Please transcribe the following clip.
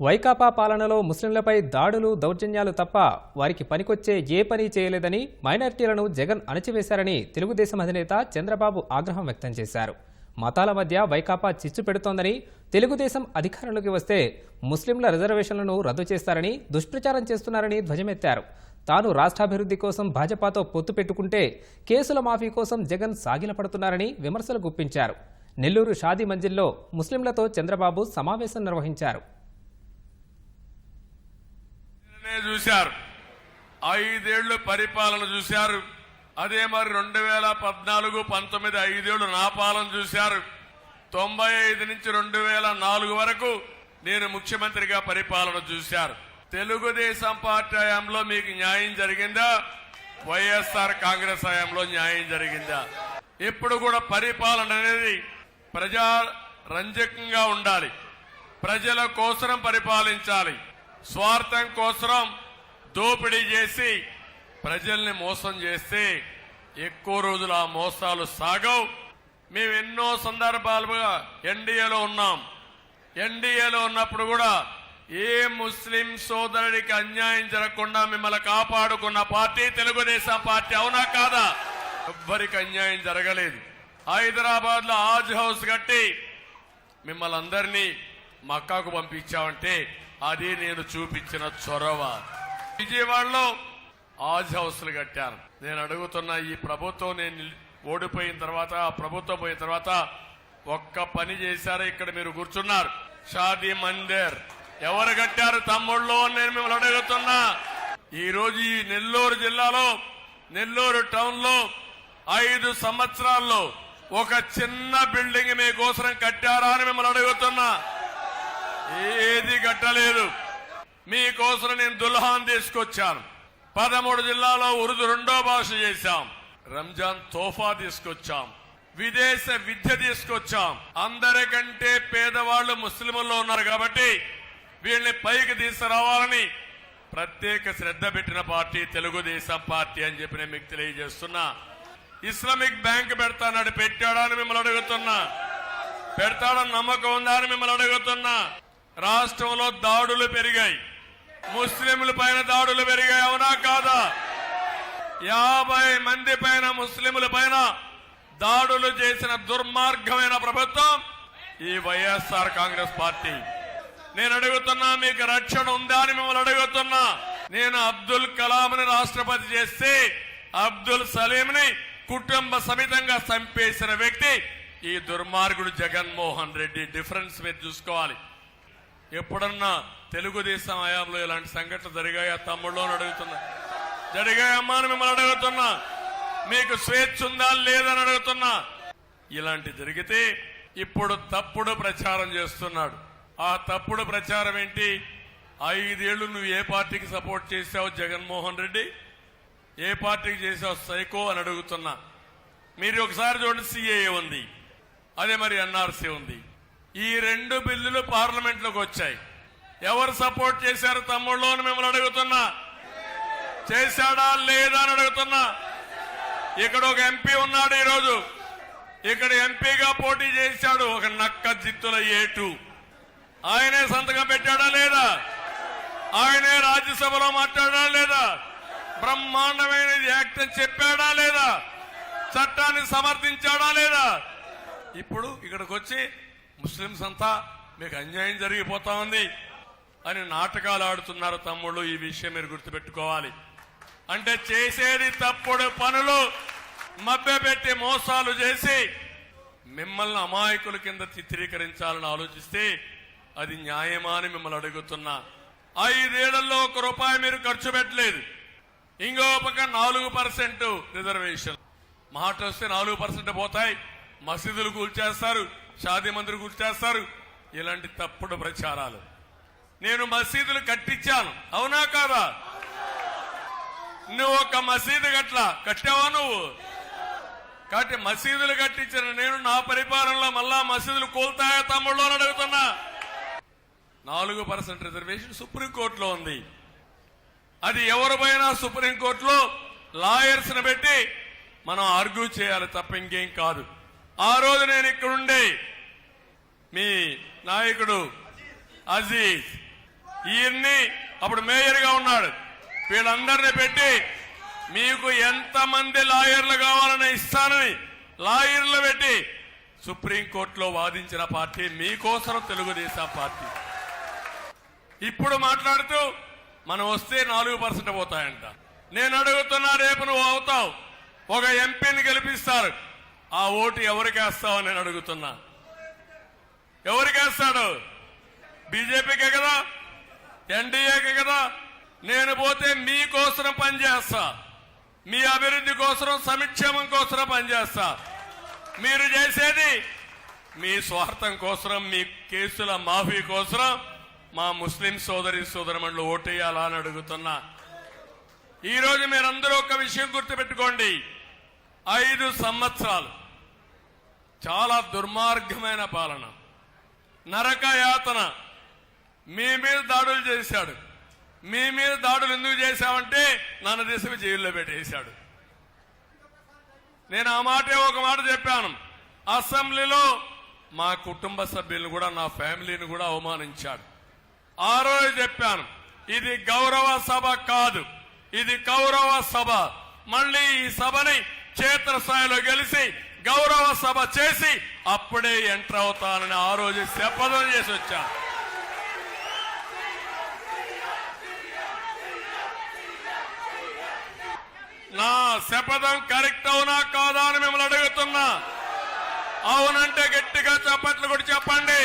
వైకాపా పాలనలో ముస్లింలపై దాడులు దౌర్జన్యాలు తప్ప వారికి పనికొచ్చే ఏ పని చేయలేదని మైనారిటీలను జగన్ అణచివేశారని తెలుగుదేశం అధినేత చంద్రబాబు ఆగ్రహం వ్యక్తం చేశారు. మతాల మధ్య వైకాపా చిచ్చు పెడుతోందని తెలుగుదేశం అధికారంలోకి వస్తే ముస్లింల రిజర్వేషన్లను రద్దు చేస్తారని దుష్ప్రచారం చేస్తున్నారని ధ్వజమెత్తారు. తాను రాష్ట్రాభివృద్ధి కోసం భాజపాతో పొత్తు పెట్టుకుంటే కేసుల మాఫీ కోసం జగన్ సాగిలపడుతున్నారని విమర్శలు గుప్పించారు. నెల్లూరు షాదీ మంజిల్లో ముస్లింలతో చంద్రబాబు సమావేశం నిర్వహించారు. చూశారు. ఐదేళ్ళు పరిపాలన చూశారు. అదే మరి రెండు వేల పద్నాలుగు పంతొమ్మిది ఐదేళ్ళు నా పాలన చూశారు. తొంభై ఐదు నుంచి రెండు వేల నాలుగు వరకు నేను ముఖ్యమంత్రిగా పరిపాలన చూశారు. తెలుగుదేశం పార్టీ హయాంలో మీకు న్యాయం జరిగిందా? వైఎస్ఆర్ కాంగ్రెస్ హయాంలో న్యాయం జరిగిందా? ఇప్పుడు కూడా పరిపాలన అనేది ప్రజా రంజకంగా ఉండాలి. ప్రజల కోసరం పరిపాలించాలి. స్వార్థం కోసరం దోపిడీ చేసి ప్రజల్ని మోసం చేస్తే ఎక్కువ రోజులు ఆ మోసాలు సాగవు. మేము ఎన్నో సందర్భాలుగా ఎన్డీఏలో ఉన్నాం. ఎన్డీఏలో ఉన్నప్పుడు కూడా ఏ ముస్లిం సోదరుడికి అన్యాయం జరగకుండా మిమ్మల్ని కాపాడుకున్న పార్టీ తెలుగుదేశం పార్టీ అవునా కాదా? ఎవ్వరికి అన్యాయం జరగలేదు. హైదరాబాద్లో ఆజ్ హౌస్ కట్టి మిమ్మల్ని అందరినీ మక్కాకు పంపించామంటే అది నేను చూపించిన చొరవ. విజయవాడలో ఆజ్ హౌస్లు కట్టాను నేను అడుగుతున్న ఈ ప్రభుత్వం నేను ఓడిపోయిన తర్వాత ఆ ప్రభుత్వం పోయిన తర్వాత ఒక్క పని చేశారా ఇక్కడ మీరు కూర్చున్నారు. షాదీ మందిర్. ఎవరు కట్టారు తమ్ముళ్ళు అని నేను మిమ్మల్ని అడుగుతున్నా. ఈ రోజు ఈ నెల్లూరు జిల్లాలో నెల్లూరు టౌన్లో ఐదు సంవత్సరాల్లో ఒక చిన్న బిల్డింగ్ మీకోసం కట్టారా అని మిమ్మల్ని అడుగుతున్నా. ఏది కట్టలేదు. మీకోసం నేను దుల్హాన్ తీసుకొచ్చాను. పదమూడు జిల్లాలో ఉరుదు రెండో భాష చేశాం. రంజాన్ తోఫా తీసుకొచ్చాం. విదేశ విద్య తీసుకొచ్చాం. అందరికంటే పేదవాళ్ళు ముస్లింల్లో ఉన్నారు కాబట్టి వీళ్ళని పైకి తీసుకురావాలని ప్రత్యేక శ్రద్ధ పెట్టిన పార్టీ తెలుగుదేశం పార్టీ అని చెప్పి నేను మీకు తెలియజేస్తున్నా. ఇస్లామిక్ బ్యాంక్ పెడతానని పెట్టాడా అని మిమ్మల్ని అడుగుతున్నా. పెడతాడని నమ్మకం ఉందా అని మిమ్మల్ని అడుగుతున్నా. రాష్ట్రంలో దాడులు పెరిగాయి. ముస్లింల పైన దాడులు పెరిగాయి అవునా కాదా? యాభై మంది పైన ముస్లింల పైన దాడులు చేసిన దుర్మార్గమైన ప్రభుత్వం ఈ వైఎస్ఆర్ కాంగ్రెస్ పార్టీ. నేను అడుగుతున్నా మీకు రక్షణ ఉందా అని మిమ్మల్ని అడుగుతున్నా. నేను అబ్దుల్ కలాంని రాష్ట్రపతి చేస్తే అబ్దుల్ సలీంని కుటుంబ సమేతంగా చంపేసిన వ్యక్తి ఈ దుర్మార్గుడు జగన్మోహన్ రెడ్డి. డిఫరెన్స్ మీరు చూసుకోవాలి. ఎప్పుడన్నా తెలుగుదేశం హయాంలో ఇలాంటి సంఘటనలు జరిగాయా? తమ్ముళ్ళు అని అడుగుతున్నా. జరిగాయమ్మా అని మిమ్మల్ని అడుగుతున్నా. మీకు స్వేచ్ఛ ఉందా లేదని అడుగుతున్నా. ఇలాంటి జరిగితే ఇప్పుడు తప్పుడు ప్రచారం చేస్తున్నాడు. ఆ తప్పుడు ప్రచారం ఏంటి? ఐదేళ్ళు నువ్వు ఏ పార్టీకి సపోర్ట్ చేశావు జగన్మోహన్ రెడ్డి? ఏ పార్టీకి చేసావు సైకో అని అడుగుతున్నా. మీరు ఒకసారి చూడండి సిఏఏ ఉంది. అదే మరి ఎన్ఆర్సీ ఉంది. ఈ రెండు బిల్లులు పార్లమెంట్లోకి వచ్చాయి. ఎవరు సపోర్ట్ చేశారు తమ్ముళ్ళు అని మిమ్మల్ని అడుగుతున్నా? చేశాడా లేదా అని అడుగుతున్నా? ఇక్కడ ఒక ఎంపీ ఉన్నాడు ఈరోజు. ఇక్కడ ఎంపీగా పోటీ చేశాడు ఒక నక్క జిత్తుల ఏటు. ఆయనే సంతకం పెట్టాడా లేదా? ఆయనే రాజ్యసభలో మాట్లాడా లేదా? బ్రహ్మాండమైనది యాక్ట్ చెప్పాడా లేదా? చట్టాన్ని సమర్థించాడా లేదా? ఇప్పుడు ఇక్కడికి వచ్చి ముస్లింస్ అంతా మీకు అన్యాయం జరిగిపోతా ఉంది అని నాటకాలు ఆడుతున్నారు తమ్ముళ్ళు. ఈ విషయం మీరు గుర్తుపెట్టుకోవాలి. అంటే చేసేది తప్పుడు పనులు మభ్యపెట్టి మోసాలు చేసి మిమ్మల్ని అమాయకుల కింద చిత్రీకరించాలని ఆలోచిస్తే అది న్యాయమా అని మిమ్మల్ని అడుగుతున్నా. ఐదేళ్ళలో ఒక రూపాయి మీరు ఖర్చు పెట్టలేదు. ఇంకో పక్క నాలుగు పర్సెంట్ రిజర్వేషన్. మాట వస్తే నాలుగు పర్సెంట్ పోతాయి. మసీదులు కూల్చేస్తారు. షాదీ గుర్తు చేస్తారు. ఇలాంటి తప్పుడు ప్రచారాలు. నేను మసీదులు కట్టించాను. అవునా కాదా? నువ్వు ఒక మసీదు గట్ల కట్టావా నువ్వు? కాబట్టి మసీదులు కట్టించిన నేను నా పరిపాలనలో మళ్ళా మసీదులు కూల్తాయా తమ్ముళ్ళు అని అడుగుతున్నా. నాలుగు పర్సెంట్ రిజర్వేషన్ సుప్రీంకోర్టులో ఉంది. అది ఎవరు పోయినా సుప్రీంకోర్టులో లాయర్స్ని పెట్టి మనం ఆర్గ్యూ చేయాలి తప్ప ఇంకేం కాదు. ఆ రోజు నేను ఇక్కడుండే మీ నాయకుడు అజీజ్. ఈయన్ని అప్పుడు మేయర్గా ఉన్నాడు. వీళ్ళందరినీ పెట్టి మీకు ఎంతమంది లాయర్లు కావాలని ఇస్తానని లాయర్లు పెట్టి సుప్రీంకోర్టులో వాదించిన పార్టీ మీకోసం తెలుగుదేశం పార్టీ. ఇప్పుడు మాట్లాడుతూ మనం వస్తే నాలుగు పర్సెంట్ పోతాయంట. నేను అడుగుతున్నా రేపు నువ్వు అవుతావు. ఒక ఎంపీని గెలిపిస్తారు. ఆ ఓటు ఎవరికి వేస్తావు నేను అడుగుతున్నా. ఎవరికి వేస్తాడు? బీజేపీకే కదా? ఎన్డీఏకే కదా? నేను పోతే మీకోసం పనిచేస్తా మీ అభివృద్ధి కోసం సంక్షేమం కోసం పనిచేస్తా మీరు చేసేది మీ స్వార్థం కోసం మీ కేసుల మాఫీ కోసం మా ముస్లిం సోదరి సోదరమణులు ఓటేయాలా అని అడుగుతున్నా. ఈరోజు మీరందరూ ఒక విషయం గుర్తుపెట్టుకోండి. ఐదు సంవత్సరాలు చాలా దుర్మార్గమైన పాలన. నరకయాతన. మీ మీద దాడులు చేశాడు. మీ మీద దాడులు ఎందుకు చేశావంటే నన్ను దేశం జైల్లో పెట్టేశాడు. నేను ఆ మాటే ఒక మాట చెప్పాను. అసెంబ్లీలో మా కుటుంబ సభ్యులను కూడా నా ఫ్యామిలీని కూడా అవమానించాడు ఆ రోజు చెప్పాను ఇది గౌరవ సభ కాదు ఇది కౌరవ సభ. మళ్ళీ ఈ సభని క్షేత్రస్థాయిలో గెలిచి గౌరవ సభ చేసి అప్పుడే ఎంటర్ అవుతానని ఆ రోజు శపథం చేసి వచ్చాను నా శపథం కరెక్ట్ అవునా కాదా అని మిమ్మల్ని అడుగుతున్నా. అవునంటే గట్టిగా చప్పట్లు కూడా చెప్పండి.